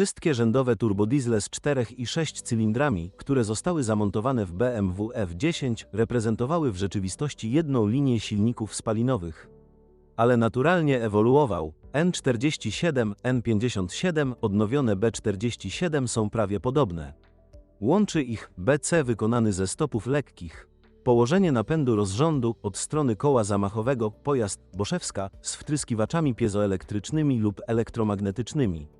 Wszystkie rzędowe turbodiesle z 4 i 6 cylindrami, które zostały zamontowane w BMW F10, reprezentowały w rzeczywistości jedną linię silników spalinowych. Ale naturalnie ewoluował. N47, N57, odnowione B47 są prawie podobne. Łączy ich BC wykonany ze stopów lekkich. Położenie napędu rozrządu od strony koła zamachowego pojazd Boszewska z wtryskiwaczami piezoelektrycznymi lub elektromagnetycznymi.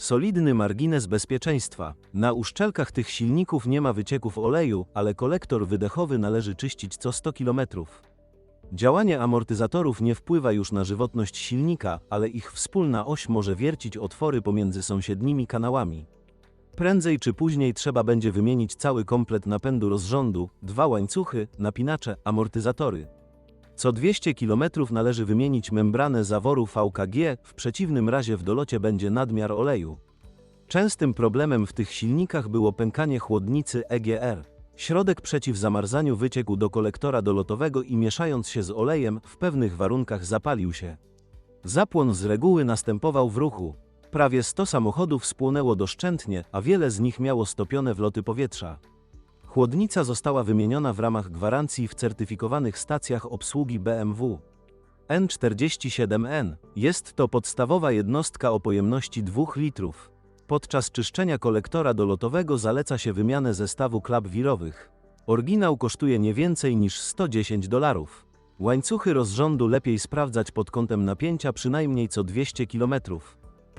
Solidny margines bezpieczeństwa. Na uszczelkach tych silników nie ma wycieków oleju, ale kolektor wydechowy należy czyścić co 100 km. Działanie amortyzatorów nie wpływa już na żywotność silnika, ale ich wspólna oś może wiercić otwory pomiędzy sąsiednimi kanałami. Prędzej czy później trzeba będzie wymienić cały komplet napędu rozrządu, dwa łańcuchy, napinacze, amortyzatory. Co 200 km należy wymienić membranę zaworu VKG, w przeciwnym razie w dolocie będzie nadmiar oleju. Częstym problemem w tych silnikach było pękanie chłodnicy EGR. Środek przeciw zamarzaniu wyciekł do kolektora dolotowego i mieszając się z olejem, w pewnych warunkach zapalił się. Zapłon z reguły następował w ruchu. Prawie 100 samochodów spłonęło doszczętnie, a wiele z nich miało stopione wloty powietrza. Chłodnica została wymieniona w ramach gwarancji w certyfikowanych stacjach obsługi BMW. N47N jest to podstawowa jednostka o pojemności 2 litrów. Podczas czyszczenia kolektora dolotowego zaleca się wymianę zestawu klap wirowych. Oryginał kosztuje nie więcej niż 110 dolarów. Łańcuchy rozrządu lepiej sprawdzać pod kątem napięcia przynajmniej co 200 km.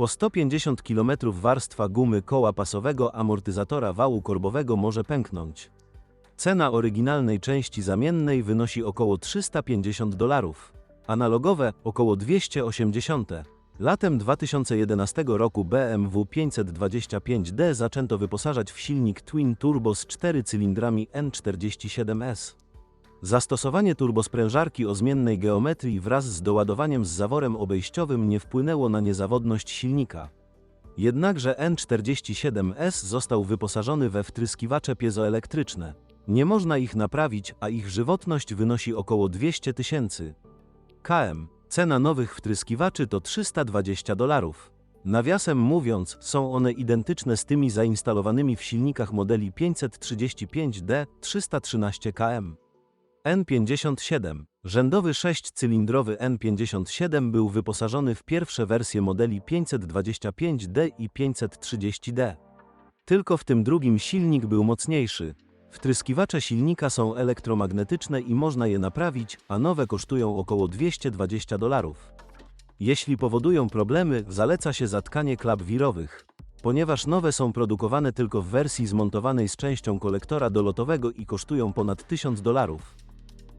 Po 150 km warstwa gumy koła pasowego amortyzatora wału korbowego może pęknąć. Cena oryginalnej części zamiennej wynosi około 350 dolarów. Analogowe około 280. Latem 2011 roku BMW 525D zaczęto wyposażać w silnik Twin Turbo z 4 cylindrami N47S. Zastosowanie turbosprężarki o zmiennej geometrii wraz z doładowaniem z zaworem obejściowym nie wpłynęło na niezawodność silnika. Jednakże N47S został wyposażony we wtryskiwacze piezoelektryczne. Nie można ich naprawić, a ich żywotność wynosi około 200 tysięcy. KM. Cena nowych wtryskiwaczy to 320 dolarów. Nawiasem mówiąc, są one identyczne z tymi zainstalowanymi w silnikach modeli 535D 313 km. N57. Rzędowy 6-cylindrowy N57 był wyposażony w pierwsze wersje modeli 525D i 530D. Tylko w tym drugim silnik był mocniejszy. Wtryskiwacze silnika są elektromagnetyczne i można je naprawić, a nowe kosztują około 220 dolarów. Jeśli powodują problemy, zaleca się zatkanie klap wirowych. Ponieważ nowe są produkowane tylko w wersji zmontowanej z częścią kolektora dolotowego i kosztują ponad 1000 dolarów.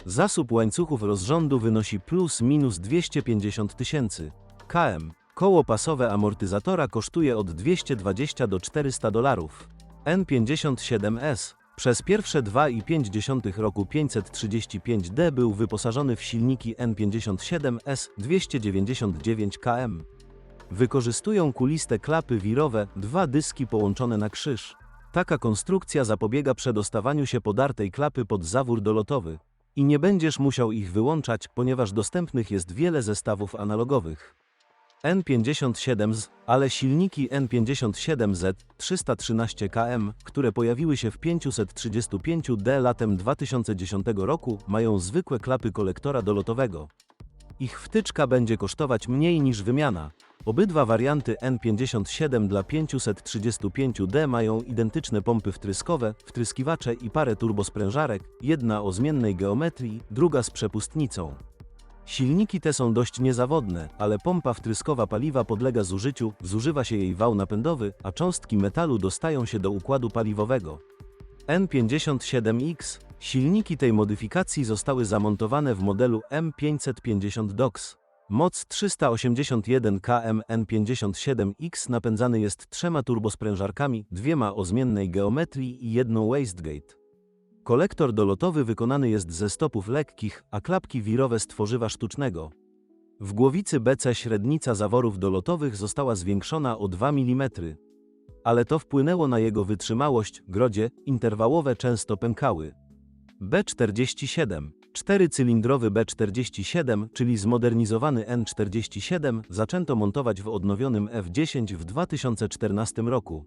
Zasób łańcuchów rozrządu wynosi plus minus 250 tysięcy. KM. Koło pasowe amortyzatora kosztuje od 220 do 400 dolarów. N57S. Przez pierwsze 2,5 roku 535D był wyposażony w silniki N57S 299 km. Wykorzystują kuliste klapy wirowe, dwa dyski połączone na krzyż. Taka konstrukcja zapobiega przedostawaniu się podartej klapy pod zawór dolotowy. I nie będziesz musiał ich wyłączać, ponieważ dostępnych jest wiele zestawów analogowych. N57Z, ale silniki N57Z 313 km, które pojawiły się w 535D latem 2010 roku, mają zwykłe klapy kolektora dolotowego. Ich wtyczka będzie kosztować mniej niż wymiana. Obydwa warianty N57 dla 535D mają identyczne pompy wtryskowe, wtryskiwacze i parę turbosprężarek, jedna o zmiennej geometrii, druga z przepustnicą. Silniki te są dość niezawodne, ale pompa wtryskowa paliwa podlega zużyciu, zużywa się jej wał napędowy, a cząstki metalu dostają się do układu paliwowego. N57X Silniki tej modyfikacji zostały zamontowane w modelu M550 DOX. Moc 381 km N57X napędzany jest trzema turbosprężarkami, dwiema o zmiennej geometrii i jedną wastegate. Kolektor dolotowy wykonany jest ze stopów lekkich, a klapki wirowe z tworzywa sztucznego. W głowicy BC średnica zaworów dolotowych została zwiększona o 2 mm. Ale to wpłynęło na jego wytrzymałość, grodzie, interwałowe często pękały. B47 Czterycylindrowy B47, czyli zmodernizowany N47, zaczęto montować w odnowionym F10 w 2014 roku.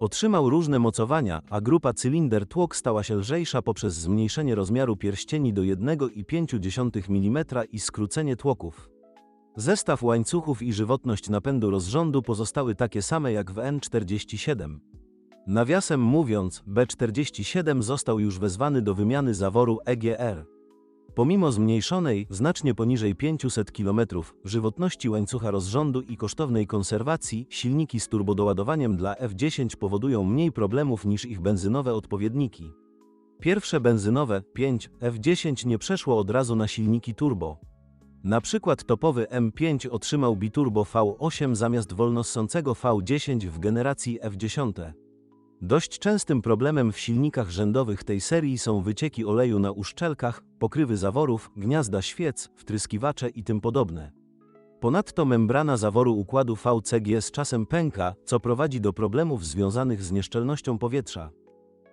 Otrzymał różne mocowania, a grupa cylinder tłok stała się lżejsza poprzez zmniejszenie rozmiaru pierścieni do 1,5 mm i skrócenie tłoków. Zestaw łańcuchów i żywotność napędu rozrządu pozostały takie same jak w N47. Nawiasem mówiąc, B47 został już wezwany do wymiany zaworu EGR. Pomimo zmniejszonej, znacznie poniżej 500 km, żywotności łańcucha rozrządu i kosztownej konserwacji, silniki z turbodoładowaniem dla F10 powodują mniej problemów niż ich benzynowe odpowiedniki. Pierwsze benzynowe 5 F10 nie przeszło od razu na silniki turbo. Na przykład topowy M5 otrzymał biturbo V8 zamiast wolnossącego V10 w generacji F10. Dość częstym problemem w silnikach rzędowych tej serii są wycieki oleju na uszczelkach, pokrywy zaworów, gniazda świec, wtryskiwacze i tym podobne. Ponadto membrana zaworu układu VCG z czasem pęka, co prowadzi do problemów związanych z nieszczelnością powietrza.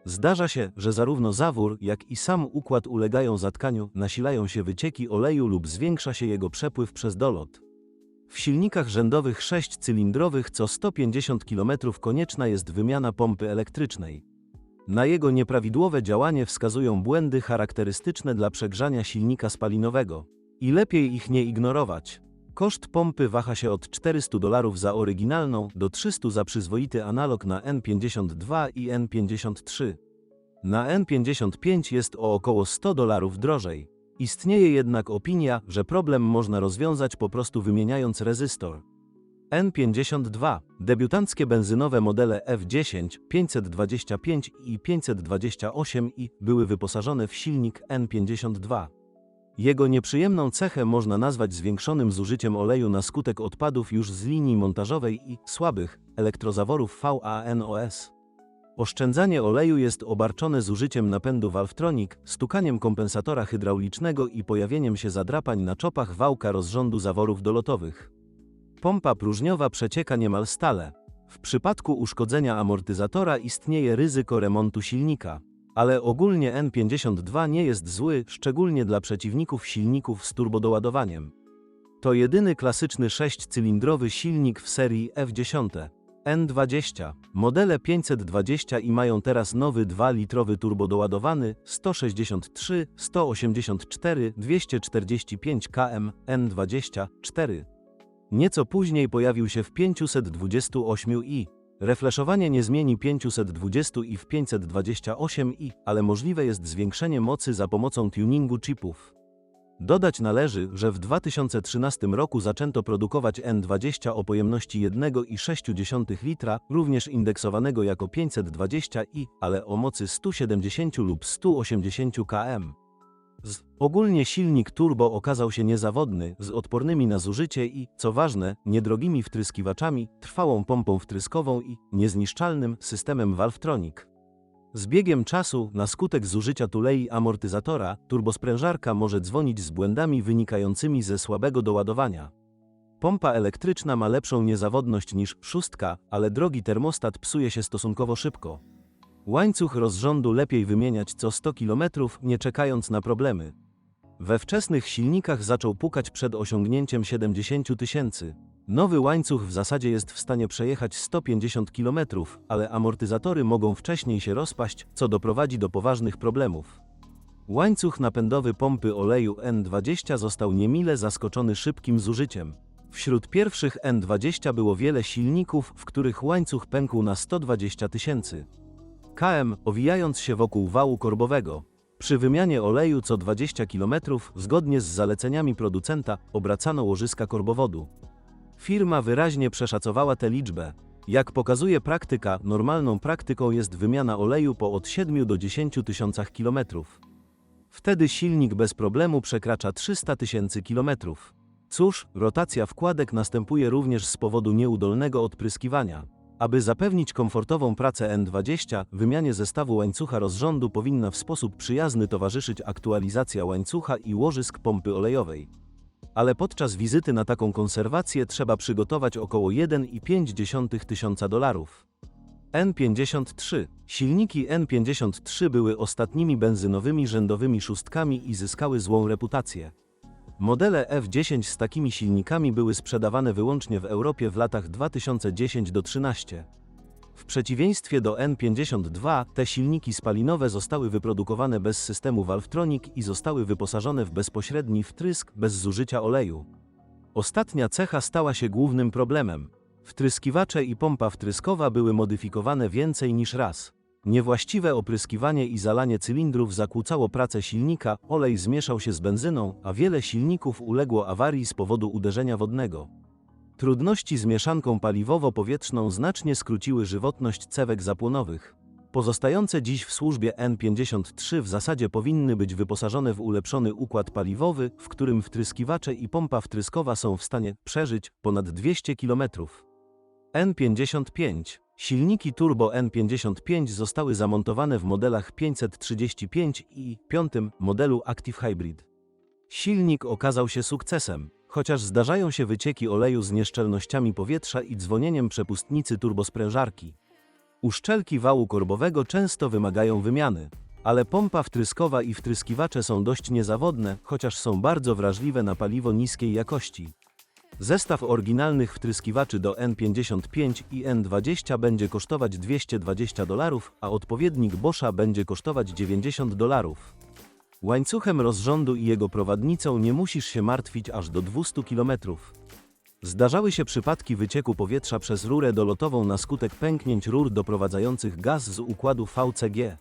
Zdarza się, że zarówno zawór, jak i sam układ ulegają zatkaniu, nasilają się wycieki oleju lub zwiększa się jego przepływ przez dolot. W silnikach rzędowych 6-cylindrowych co 150 km konieczna jest wymiana pompy elektrycznej. Na jego nieprawidłowe działanie wskazują błędy charakterystyczne dla przegrzania silnika spalinowego. I lepiej ich nie ignorować. Koszt pompy waha się od 400 dolarów za oryginalną do 300 za przyzwoity analog na N52 i N53. Na N55 jest o około 100 dolarów drożej. Istnieje jednak opinia, że problem można rozwiązać po prostu wymieniając rezystor. N52, debiutanckie benzynowe modele F10, 525 i 528i były wyposażone w silnik N52. Jego nieprzyjemną cechę można nazwać zwiększonym zużyciem oleju na skutek odpadów już z linii montażowej i słabych elektrozaworów VANOS. Oszczędzanie oleju jest obarczone zużyciem napędu Valvetronic, stukaniem kompensatora hydraulicznego i pojawieniem się zadrapań na czopach wałka rozrządu zaworów dolotowych. Pompa próżniowa przecieka niemal stale. W przypadku uszkodzenia amortyzatora istnieje ryzyko remontu silnika. Ale ogólnie N52 nie jest zły, szczególnie dla przeciwników silników z turbodoładowaniem. To jedyny klasyczny 6-cylindrowy silnik w serii F10. N20. Modele 520 i mają teraz nowy 2-litrowy turbodoładowany 163, 184, 245 km N24. Nieco później pojawił się w 528i. Refleszowanie nie zmieni 520 i w 528i, ale możliwe jest zwiększenie mocy za pomocą tuningu chipów. Dodać należy, że w 2013 roku zaczęto produkować N20 o pojemności 1,6 litra, również indeksowanego jako 520i, ale o mocy 170 lub 180 km. Z. Ogólnie silnik turbo okazał się niezawodny, z odpornymi na zużycie i, co ważne, niedrogimi wtryskiwaczami, trwałą pompą wtryskową i niezniszczalnym systemem Valvetronic. Z biegiem czasu, na skutek zużycia tulei amortyzatora, turbosprężarka może dzwonić z błędami wynikającymi ze słabego doładowania. Pompa elektryczna ma lepszą niezawodność niż szóstka, ale drogi termostat psuje się stosunkowo szybko. Łańcuch rozrządu lepiej wymieniać co 100 km, nie czekając na problemy. We wczesnych silnikach zaczął pukać przed osiągnięciem 70 tysięcy. Nowy łańcuch w zasadzie jest w stanie przejechać 150 km, ale amortyzatory mogą wcześniej się rozpaść, co doprowadzi do poważnych problemów. Łańcuch napędowy pompy oleju N20 został niemile zaskoczony szybkim zużyciem. Wśród pierwszych N20 było wiele silników, w których łańcuch pękł na 120 tysięcy. KM, owijając się wokół wału korbowego. Przy wymianie oleju co 20 km, zgodnie z zaleceniami producenta, obracano łożyska korbowodu. Firma wyraźnie przeszacowała tę liczbę. Jak pokazuje praktyka, normalną praktyką jest wymiana oleju po od 7 do 10 tysiącach kilometrów. Wtedy silnik bez problemu przekracza 300 tysięcy kilometrów. Cóż, rotacja wkładek następuje również z powodu nieudolnego odpryskiwania. Aby zapewnić komfortową pracę N20, wymianie zestawu łańcucha rozrządu powinna w sposób przyjazny towarzyszyć aktualizacja łańcucha i łożysk pompy olejowej. Ale podczas wizyty na taką konserwację trzeba przygotować około 1,5 tysiąca dolarów. N53. Silniki N53 były ostatnimi benzynowymi rzędowymi szóstkami i zyskały złą reputację. Modele F10 z takimi silnikami były sprzedawane wyłącznie w Europie w latach 2010 do 13. W przeciwieństwie do N52, te silniki spalinowe zostały wyprodukowane bez systemu Valvetronic i zostały wyposażone w bezpośredni wtrysk bez zużycia oleju. Ostatnia cecha stała się głównym problemem. Wtryskiwacze i pompa wtryskowa były modyfikowane więcej niż raz. Niewłaściwe opryskiwanie i zalanie cylindrów zakłócało pracę silnika, olej zmieszał się z benzyną, a wiele silników uległo awarii z powodu uderzenia wodnego. Trudności z mieszanką paliwowo-powietrzną znacznie skróciły żywotność cewek zapłonowych. Pozostające dziś w służbie N53 w zasadzie powinny być wyposażone w ulepszony układ paliwowy, w którym wtryskiwacze i pompa wtryskowa są w stanie przeżyć ponad 200 km. N55 Silniki turbo N55 zostały zamontowane w modelach 535 i 5 modelu Active Hybrid. Silnik okazał się sukcesem, chociaż zdarzają się wycieki oleju z nieszczelnościami powietrza i dzwonieniem przepustnicy turbosprężarki. Uszczelki wału korbowego często wymagają wymiany, ale pompa wtryskowa i wtryskiwacze są dość niezawodne, chociaż są bardzo wrażliwe na paliwo niskiej jakości. Zestaw oryginalnych wtryskiwaczy do N55 i N20 będzie kosztować 220 dolarów, a odpowiednik Boscha będzie kosztować 90 dolarów. Łańcuchem rozrządu i jego prowadnicą nie musisz się martwić aż do 200 km. Zdarzały się przypadki wycieku powietrza przez rurę dolotową na skutek pęknięć rur doprowadzających gaz z układu VCG.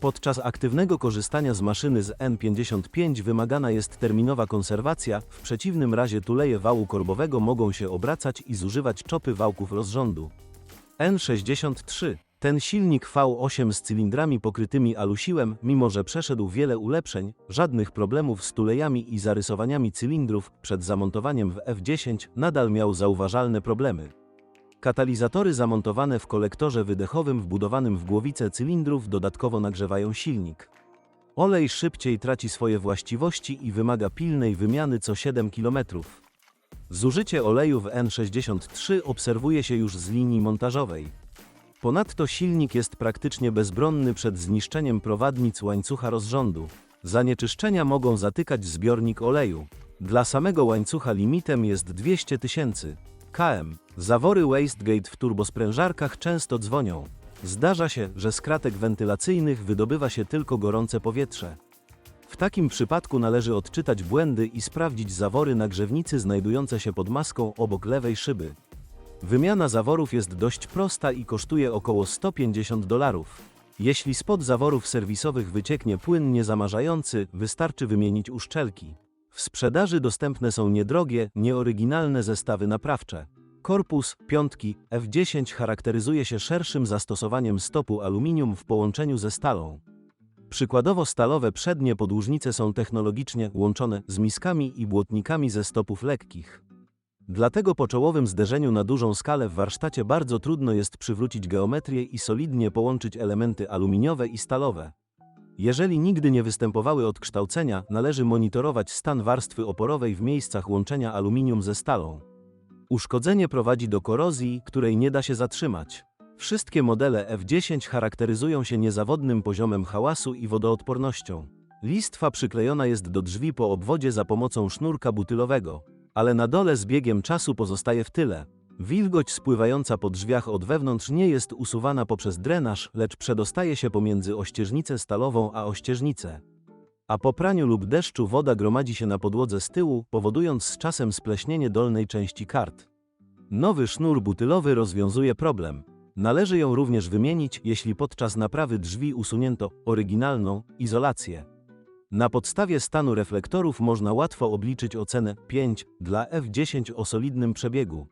Podczas aktywnego korzystania z maszyny z N55 wymagana jest terminowa konserwacja, w przeciwnym razie tuleje wału korbowego mogą się obracać i zużywać czopy wałków rozrządu. N63 ten silnik V8 z cylindrami pokrytymi alusiłem, mimo że przeszedł wiele ulepszeń, żadnych problemów z tulejami i zarysowaniami cylindrów przed zamontowaniem w F10 nadal miał zauważalne problemy. Katalizatory zamontowane w kolektorze wydechowym wbudowanym w głowicę cylindrów dodatkowo nagrzewają silnik. Olej szybciej traci swoje właściwości i wymaga pilnej wymiany co 7 km. Zużycie oleju w N63 obserwuje się już z linii montażowej. Ponadto silnik jest praktycznie bezbronny przed zniszczeniem prowadnic łańcucha rozrządu. Zanieczyszczenia mogą zatykać zbiornik oleju. Dla samego łańcucha limitem jest 200 tysięcy km. Zawory wastegate w turbosprężarkach często dzwonią. Zdarza się, że z kratek wentylacyjnych wydobywa się tylko gorące powietrze. W takim przypadku należy odczytać błędy i sprawdzić zawory nagrzewnicy znajdujące się pod maską obok lewej szyby. Wymiana zaworów jest dość prosta i kosztuje około 150 dolarów. Jeśli spod zaworów serwisowych wycieknie płyn niezamarzający, wystarczy wymienić uszczelki. W sprzedaży dostępne są niedrogie, nieoryginalne zestawy naprawcze. Korpus piątki F10 charakteryzuje się szerszym zastosowaniem stopu aluminium w połączeniu ze stalą. Przykładowo stalowe przednie podłużnice są technologicznie łączone z miskami i błotnikami ze stopów lekkich. Dlatego po czołowym zderzeniu na dużą skalę w warsztacie bardzo trudno jest przywrócić geometrię i solidnie połączyć elementy aluminiowe i stalowe. Jeżeli nigdy nie występowały odkształcenia, należy monitorować stan warstwy oporowej w miejscach łączenia aluminium ze stalą. Uszkodzenie prowadzi do korozji, której nie da się zatrzymać. Wszystkie modele F10 charakteryzują się niezawodnym poziomem hałasu i wodoodpornością. Listwa przyklejona jest do drzwi po obwodzie za pomocą sznurka butylowego ale na dole z biegiem czasu pozostaje w tyle. Wilgoć spływająca po drzwiach od wewnątrz nie jest usuwana poprzez drenaż, lecz przedostaje się pomiędzy ościeżnicę stalową a ościeżnicę. A po praniu lub deszczu woda gromadzi się na podłodze z tyłu, powodując z czasem spleśnienie dolnej części kart. Nowy sznur butylowy rozwiązuje problem. Należy ją również wymienić, jeśli podczas naprawy drzwi usunięto oryginalną izolację. Na podstawie stanu reflektorów można łatwo obliczyć ocenę 5 dla F10 o solidnym przebiegu.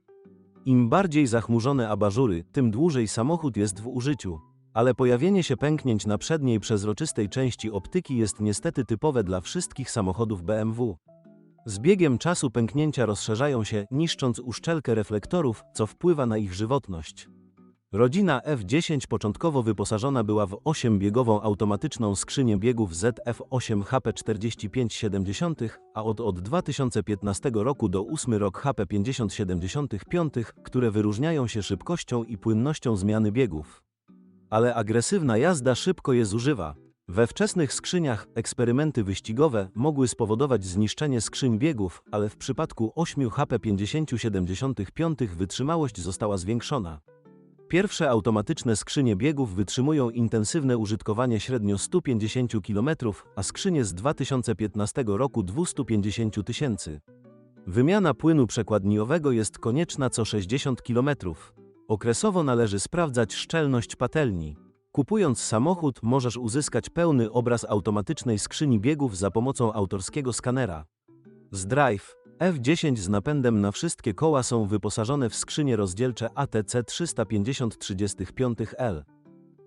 Im bardziej zachmurzone abażury, tym dłużej samochód jest w użyciu. Ale pojawienie się pęknięć na przedniej przezroczystej części optyki jest niestety typowe dla wszystkich samochodów BMW. Z biegiem czasu pęknięcia rozszerzają się, niszcząc uszczelkę reflektorów, co wpływa na ich żywotność. Rodzina F10 początkowo wyposażona była w 8-biegową automatyczną skrzynię biegów ZF8 HP4570, a od, od 2015 roku do 8 rok HP5075, które wyróżniają się szybkością i płynnością zmiany biegów. ale agresywna jazda szybko je zużywa. We wczesnych skrzyniach eksperymenty wyścigowe mogły spowodować zniszczenie skrzyń biegów, ale w przypadku 8 HP 5075 wytrzymałość została zwiększona. Pierwsze automatyczne skrzynie biegów wytrzymują intensywne użytkowanie średnio 150 km, a skrzynie z 2015 roku 250 tysięcy. Wymiana płynu przekładniowego jest konieczna co 60 km. Okresowo należy sprawdzać szczelność patelni. Kupując samochód, możesz uzyskać pełny obraz automatycznej skrzyni biegów za pomocą autorskiego skanera. Z Drive F10 z napędem na wszystkie koła są wyposażone w skrzynie rozdzielcze ATC 350-35L.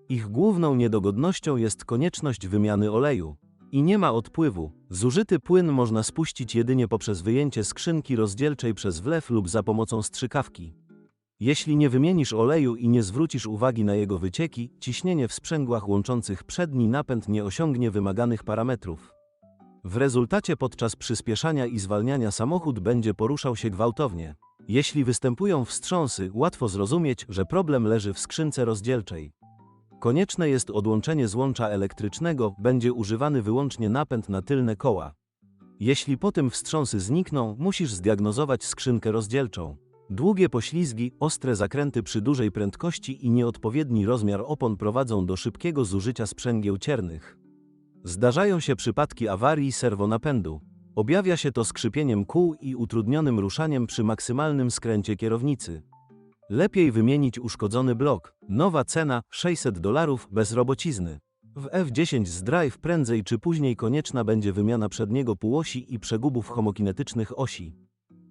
Ich główną niedogodnością jest konieczność wymiany oleju. I nie ma odpływu. Zużyty płyn można spuścić jedynie poprzez wyjęcie skrzynki rozdzielczej przez wlew lub za pomocą strzykawki. Jeśli nie wymienisz oleju i nie zwrócisz uwagi na jego wycieki, ciśnienie w sprzęgłach łączących przedni napęd nie osiągnie wymaganych parametrów. W rezultacie podczas przyspieszania i zwalniania samochód będzie poruszał się gwałtownie. Jeśli występują wstrząsy, łatwo zrozumieć, że problem leży w skrzynce rozdzielczej. Konieczne jest odłączenie złącza elektrycznego, będzie używany wyłącznie napęd na tylne koła. Jeśli potem wstrząsy znikną, musisz zdiagnozować skrzynkę rozdzielczą. Długie poślizgi, ostre zakręty przy dużej prędkości i nieodpowiedni rozmiar opon prowadzą do szybkiego zużycia sprzęgieł ciernych. Zdarzają się przypadki awarii serwonapędu. Objawia się to skrzypieniem kół i utrudnionym ruszaniem przy maksymalnym skręcie kierownicy. Lepiej wymienić uszkodzony blok. Nowa cena 600 dolarów bez robocizny. W F10 z Drive prędzej czy później konieczna będzie wymiana przedniego półosi i przegubów homokinetycznych osi.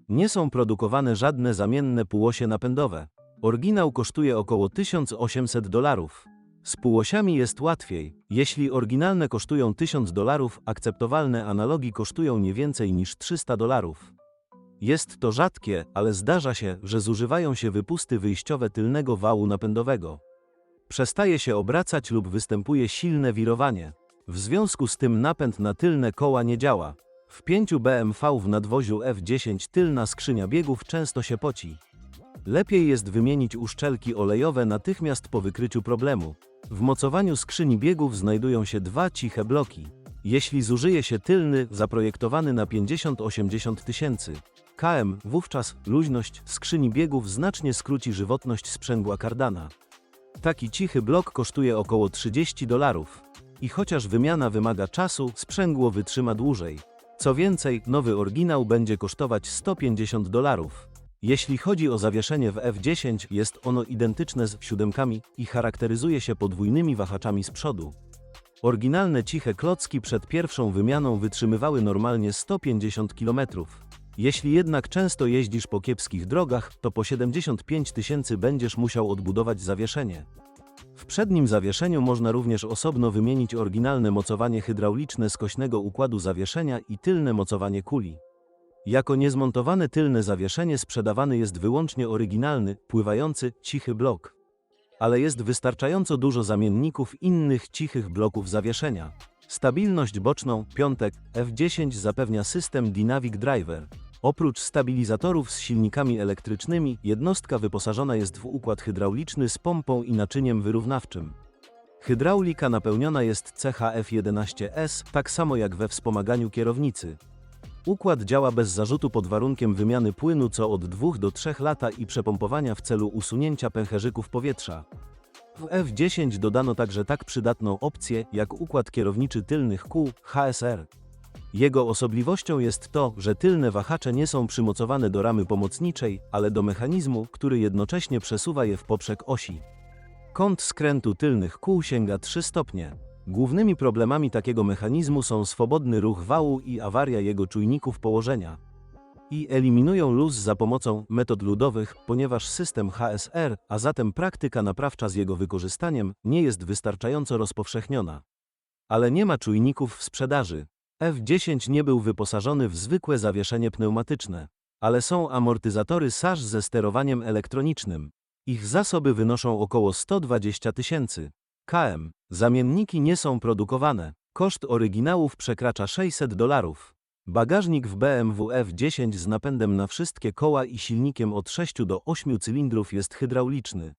Nie są produkowane żadne zamienne półosie napędowe. Oryginał kosztuje około 1800 dolarów. Z półosiami jest łatwiej. Jeśli oryginalne kosztują 1000 dolarów, akceptowalne analogi kosztują nie więcej niż 300 dolarów. Jest to rzadkie, ale zdarza się, że zużywają się wypusty wyjściowe tylnego wału napędowego. Przestaje się obracać lub występuje silne wirowanie. W związku z tym napęd na tylne koła nie działa. W 5 BMW w nadwoziu F10 tylna skrzynia biegów często się poci. Lepiej jest wymienić uszczelki olejowe natychmiast po wykryciu problemu. W mocowaniu skrzyni biegów znajdują się dwa ciche bloki. Jeśli zużyje się tylny, zaprojektowany na 50-80 tysięcy km, wówczas luźność skrzyni biegów znacznie skróci żywotność sprzęgła kardana. Taki cichy blok kosztuje około 30 dolarów. I chociaż wymiana wymaga czasu, sprzęgło wytrzyma dłużej. Co więcej, nowy oryginał będzie kosztować 150 dolarów. Jeśli chodzi o zawieszenie w F10, jest ono identyczne z siódemkami i charakteryzuje się podwójnymi wahaczami z przodu. Oryginalne ciche klocki przed pierwszą wymianą wytrzymywały normalnie 150 km. Jeśli jednak często jeździsz po kiepskich drogach, to po 75 tysięcy będziesz musiał odbudować zawieszenie. W przednim zawieszeniu można również osobno wymienić oryginalne mocowanie hydrauliczne skośnego układu zawieszenia i tylne mocowanie kuli. Jako niezmontowane tylne zawieszenie sprzedawany jest wyłącznie oryginalny, pływający, cichy blok. Ale jest wystarczająco dużo zamienników innych cichych bloków zawieszenia. Stabilność boczną, piątek, F10 zapewnia system Dynamic Driver. Oprócz stabilizatorów z silnikami elektrycznymi, jednostka wyposażona jest w układ hydrauliczny z pompą i naczyniem wyrównawczym. Hydraulika napełniona jest CHF11S, tak samo jak we wspomaganiu kierownicy. Układ działa bez zarzutu pod warunkiem wymiany płynu co od 2 do 3 lata i przepompowania w celu usunięcia pęcherzyków powietrza. W F10 dodano także tak przydatną opcję jak układ kierowniczy tylnych kół HSR. Jego osobliwością jest to, że tylne wahacze nie są przymocowane do ramy pomocniczej, ale do mechanizmu, który jednocześnie przesuwa je w poprzek osi. Kąt skrętu tylnych kół sięga 3 stopnie. Głównymi problemami takiego mechanizmu są swobodny ruch wału i awaria jego czujników położenia. I eliminują luz za pomocą metod ludowych, ponieważ system HSR, a zatem praktyka naprawcza z jego wykorzystaniem, nie jest wystarczająco rozpowszechniona. Ale nie ma czujników w sprzedaży. F10 nie był wyposażony w zwykłe zawieszenie pneumatyczne, ale są amortyzatory SASZ ze sterowaniem elektronicznym. Ich zasoby wynoszą około 120 tysięcy. KM. Zamienniki nie są produkowane. Koszt oryginałów przekracza 600 dolarów. Bagażnik w BMW F10 z napędem na wszystkie koła i silnikiem od 6 do 8 cylindrów jest hydrauliczny.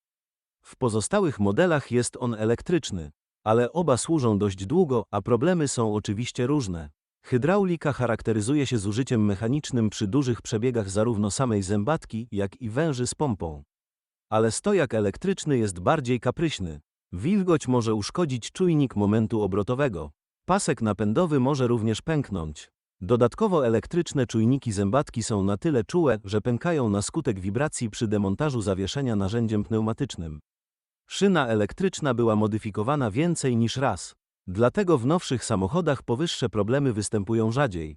W pozostałych modelach jest on elektryczny, ale oba służą dość długo, a problemy są oczywiście różne. Hydraulika charakteryzuje się zużyciem mechanicznym przy dużych przebiegach zarówno samej zębatki, jak i węży z pompą. Ale stojak elektryczny jest bardziej kapryśny. Wilgoć może uszkodzić czujnik momentu obrotowego. Pasek napędowy może również pęknąć. Dodatkowo elektryczne czujniki zębatki są na tyle czułe, że pękają na skutek wibracji przy demontażu zawieszenia narzędziem pneumatycznym. Szyna elektryczna była modyfikowana więcej niż raz. Dlatego w nowszych samochodach powyższe problemy występują rzadziej.